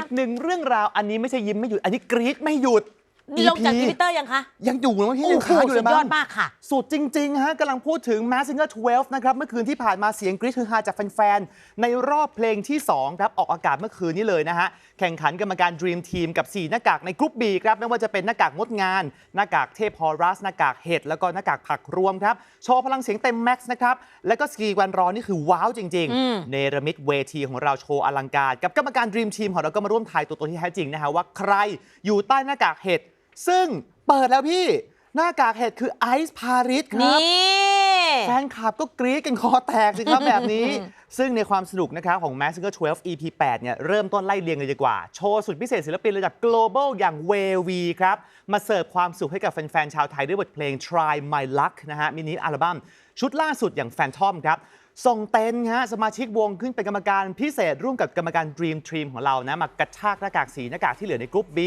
อีกหนึ่งเรื่องราวอันนี้ไม่ใช่ยิ้มไม่หยุด อันนี้กรี๊ดไม่หยุด ลงจาก EP ทวิตเตอร์ยังคะ ยังอยู่นะที่โอ้ยังโหค้างอยู่สุเลยดยอมั้ดงมากค่ะ สุดจริง ๆ ฮะกำลังพูดถึง Mask Singer 12 นะครับ เมื่อคืนที่ผ่านมาเสียงกรี๊ดคือฮาจากแฟน ๆ ในรอบเพลงที่ 2 ครับ ออกอากาศเมื่อคืนนี้เลยนะฮะ แข่งขันกรรมการ Dream Team กับ 4 หน้ากากในกรุ๊ป B ครับ ไม่ว่าจะเป็นหน้ากากงดงาน หน้ากากเทพฮอรัส หน้ากากเห็ด แล้วก็หน้ากากผักรวมครับ โชว์พลังเสียงเต็มแม็กซ์นะครับ แล้วก็สกีวันรอนี่คือว้าวจริงอืมๆเนรมิตเวทีของเราโชว์อลังการ กับกรรมการ Dream Team ของเราก็มาร่วมทายตัวตนที่แท้จริงนะฮะว่าใครอยู่ใต้หน้ากากเห็ด ซึ่งเปิดแล้วพี่หน้ากากเห็ดคือไอซ์พาริสครับ นี่ แฟนคลับก็กรี๊ดกันคอแตกสิครับ แบบนี้ ซึ่งในความสนุกนะครับของ Mask Singer 12 EP 8เนี่ยเริ่มต้นไล่เรียงเลยดีกว่า โชว์สุดพิเศษศิลปินระดับ global อย่าง w a v ครับ มาเสิร์ฟความสุขให้กับแฟน ๆ ชาวไทยด้วยบทเพลง Try My Luck นะฮะ มินิอัลบั้มชุดล่าสุดอย่าง Phantom ครับส่งเต้นฮะสมาชิกวงขึ้นเป็นกรรมการพิเศษร่วมกับกรรมการ Dream Team ของเรานะมากระชากหน้ากากสีหน้ากากที่เหลือในกรุ๊ป B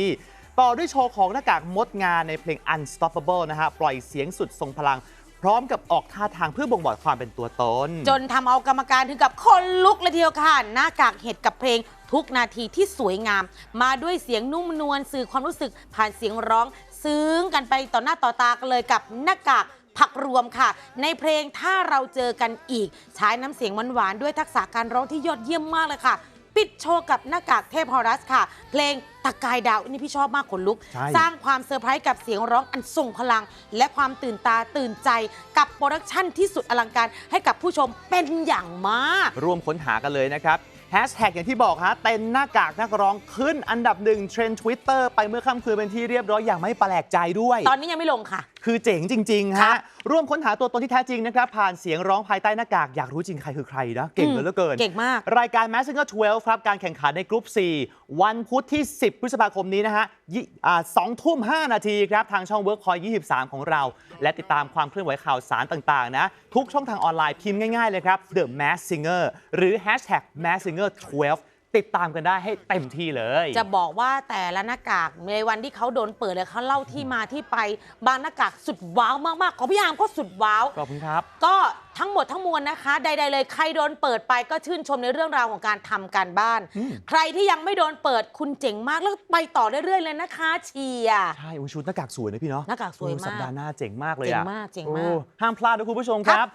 ต่อด้วยโชว์ของหน้ากากมดงานในเพลง Unstoppable นะฮะ ปล่อยเสียงสุดทรงพลัง พร้อมกับออกท่าทางเพื่อบ่งบอกความเป็นตัวตน จนทำเอากรรมการถึงกับคนลุกเลยทีเดียวค่ะ หน้ากากเห็ดกับเพลงทุกนาทีที่สวยงาม มาด้วยเสียงนุ่มนวลสื่อความรู้สึกผ่านเสียงร้อง ซึ้งกันไปต่อหน้าต่อตากันเลยกับหน้ากากผักรวมค่ะ ในเพลงถ้าเราเจอกันอีก ใช้น้ำเสียงหวานๆด้วยทักษะการร้องที่ยอดเยี่ยมมากเลยค่ะ ปิดโชว์กับหน้ากากเทพฮอรัสค่ะ เพลง ตะกายดาวนี่พี่ชอบมากขนลุก ใช่ สร้างความเซอร์ไพรส์กับเสียงร้องอันทรงพลัง และความตื่นตาตื่นใจกับโปรดักชั่นที่สุดอลังการให้กับผู้ชมเป็นอย่างมาก ร่วมค้นหากันเลยนะครับแฮชแท็กอย่างที่บอกฮะเต็นหน้ากากนักร้องขึ้นอันดับหนึ่งเทรนด์ทวิตเตอร์ไปเมื่อค่ำคืนเป็นที่เรียบร้อยอย่างไม่แปลกใจด้วย ตอนนี้ยังไม่ลงค่ะ คือเจ๋งจริง ๆ ครัฮะ บร่วมค้นหาตัวตนที่แท้จริงนะครับ ผ่านเสียงร้องภายใต้หน้ากาก อยากรู้จริงใครคือใครนะ เก่งเหลือเกิน เก่งมาก รายการ Mask Singer 12 ครับ การแข่งขันในกรุ๊ป 4 วันพุธที่ 10 พฤษภาคมนี้นะฮะยี่อ่า2ทุ่ม 5 นาทีครับ ทางช่อง Workpoint 23 ของเรา และติดตามความเคลื่อนไหวข่าวสารต่างๆ นะ ทุกช่องทางออนไลน์พิมพ์ง่าย ๆ เลยครับ The Mask Singer หรือ Hashtag Mask Singer 12 ติดตามกันได้ให้เต็มที่เลย จะบอกว่าแต่ละหน้ากากในวันที่เขาโดนเปิดเลยเขาเล่าที่มาที่ไป บางหน้ากากสุดว้าวมากๆ ของพี่อาร์มก็สุดว้าว ขอบคุณครับ ก็ทั้งหมดทั้งมวลนะคะ ใด ๆ เลยใครโดนเปิดไปก็ชื่นชมในเรื่องราวของการทำการบ้านใครที่ยังไม่โดนเปิดคุณเจ๋งมากแล้วไปต่อเรื่อยๆเลยนะคะ เชียร์ ใช่อุ๊ยชุดหน้ากากสวยนะพี่เนาะหน้ากากสวยมากโอ้สัปดาห์หน้าเจ๋งมากเลยเจ๋อะงมากเจ๋งมาก โอ้ห้ามพลาดนะคุณผู้ชมครับ